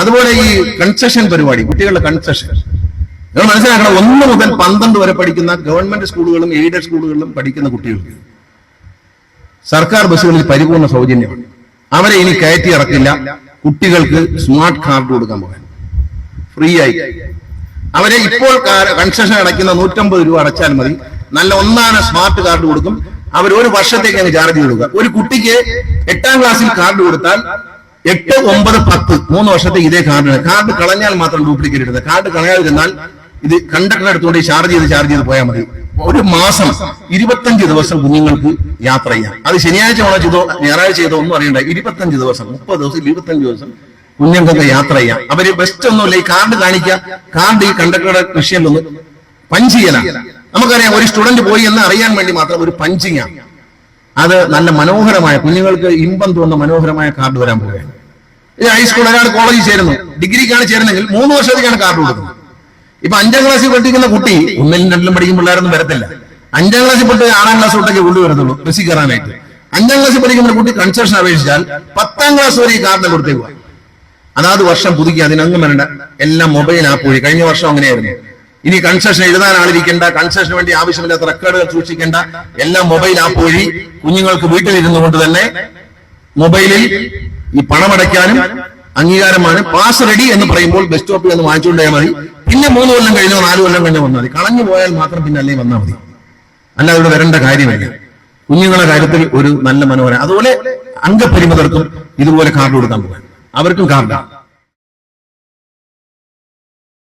അതുപോലെ ഈ കൺസെഷൻ പരിപാടി കുട്ടികളുടെ കൺസെഷൻ നിങ്ങൾ മനസ്സിലാക്കണം ഒന്ന് മുതൽ പന്ത്രണ്ട് വരെ പഠിക്കുന്ന ഗവൺമെന്റ് സ്കൂളുകളും എയ്ഡഡ് സ്കൂളുകളിലും പഠിക്കുന്ന കുട്ടികൾക്ക് സർക്കാർ ബസ്സുകളിൽ പരിപൂർണ സൗജന്യമാണ്. അവരെ ഇനി കയറ്റി ഇറക്കില്ല. കുട്ടികൾക്ക് സ്മാർട്ട് കാർഡ് കൊടുക്കാൻ പോകാൻ. ഫ്രീ ആയി. അവരെ ഇപ്പോൾ കൺസെഷൻ അടയ്ക്കുന്ന നൂറ്റമ്പത് രൂപ അടച്ചാൽ മതി. നല്ല ഒന്നാണ് സ്മാർട്ട് കാർഡ് കൊടുക്കും. അവർ ഒരു വർഷത്തേക്ക് അങ്ങ് ചാർജ് കൊടുക്കുക. ഒരു കുട്ടിക്ക് എട്ടാം ക്ലാസ്സിൽ കാർഡ് കൊടുത്താൽ എട്ട് ഒമ്പത് പത്ത്. മൂന്ന് വർഷത്തെ ഇതേ കാർഡ് കാർഡ് കളഞ്ഞാൽ മാത്രം ഡ്യൂപ്ലിക്കേറ്റ് ഇടുന്നത് കാർഡ് കളയാതിരുന്നാൽ ഇത് കണ്ടക്ടർ അടുത്തുകൊണ്ട് ചാർജ് ചെയ്ത് ചാർജ് ചെയ്ത് പോയാൽ മതി. ഒരു മാസം ഇരുപത്തഞ്ച് ദിവസം കുഞ്ഞുങ്ങൾക്ക് യാത്ര ചെയ്യാം. അത് ശനിയാഴ്ച ആണോ ചെയ്തോ ഞായറാഴ്ച ചെയ്തോ ഒന്നും അറിയണ്ട. ഇരുപത്തഞ്ച് ദിവസം മുപ്പത് ദിവസം ഇരുപത്തഞ്ച് ദിവസം കുഞ്ഞുങ്ങൾക്ക് യാത്ര ചെയ്യാം. അവർ ബെസ്റ്റ് ഒന്നുമില്ല. ഈ കാർഡ് കാണിക്കുക. കാർഡ് ഈ കണ്ടക്ടറുടെ വിഷയം ഒന്ന് പഞ്ച് ചെയ്യലാണ്. നമുക്കറിയാം ഒരു സ്റ്റുഡന്റ് പോയി എന്ന് അറിയാൻ വേണ്ടി മാത്രം ഒരു പഞ്ചിങ് ആണ് അത് നല്ല മനോഹരമായ കുഞ്ഞുങ്ങൾക്ക് ഇമ്പം തോന്നുന്ന മനോഹരമായ കാർഡ് വരാൻ പോവുകയാണ്. ഇത് ഹൈസ്കൂൾ ഒരാൾ കോളേജിൽ ചേരുന്നു. ഡിഗ്രിക്കാണ് ചേരുന്നെങ്കിൽ മൂന്ന് വർഷത്തേക്കാണ് കാർഡ് കൊടുക്കുന്നത്. ഇപ്പൊ അഞ്ചാം ക്ലാസ്സിൽ പഠിക്കുന്ന കുട്ടി ഒന്നിലും രണ്ടിലും പഠിക്കും പിള്ളേരൊന്നും വരത്തില്ല. അഞ്ചാം ക്ലാസ്സിൽ പെട്ട് ആറാം ക്ലാസ് തൊട്ടൊക്കെ കൊണ്ടുവരത്തുള്ളൂ ബസ്സിൽ കയറാനായിട്ട്. അഞ്ചാം ക്ലാസ്സിൽ പഠിക്കുന്ന കുട്ടി കൺസെഷൻ അപേക്ഷിച്ചാൽ പത്താം ക്ലാസ് വരെ ഈ കാർഡ് കൊടുത്തേക്കുക അതാത് വർഷം പുതുക്കി അതിനൊന്നും വരണ്ട എല്ലാം മൊബൈൽ ആപ്പ് വഴി. കഴിഞ്ഞ വർഷം അങ്ങനെയായിരുന്നു. ഇനി കൺസെഷൻ എഴുതാനാണിരിക്കേണ്ട കൺസെഷന് വേണ്ടി ആവശ്യമില്ലാത്ത റെക്കോർഡുകൾ സൂക്ഷിക്കേണ്ട എല്ലാം മൊബൈൽ ആപ്പ് വഴി കുഞ്ഞുങ്ങൾക്ക് വീട്ടിലിരുന്നു കൊണ്ട് തന്നെ മൊബൈലിൽ ഈ പണമടയ്ക്കാനും അംഗീകാരമാണ്. പാസ് റെഡി എന്ന് പറയുമ്പോൾ ബസ് സ്റ്റോപ്പിൽ നിന്ന് വാങ്ങിച്ചുകൊണ്ടേ മതി. പിന്നെ മൂന്ന് കൊല്ലം കഴിഞ്ഞോ നാല് കൊല്ലം കഴിഞ്ഞോ വന്നാൽ മതി. കളഞ്ഞു പോയാൽ മാത്രം പിന്നെ അല്ലെങ്കിൽ വന്നാൽ മതി. അല്ലാതെ ഇവിടെ വരേണ്ട കാര്യമില്ല. കുഞ്ഞുങ്ങളുടെ കാര്യത്തിൽ ഒരു നല്ല മനോഹരം. അതുപോലെ അംഗപരിമിതർക്കും ഇതുപോലെ കാർഡ് കൊടുക്കാൻ പോകാൻ അവർക്കും കാർഡാണ്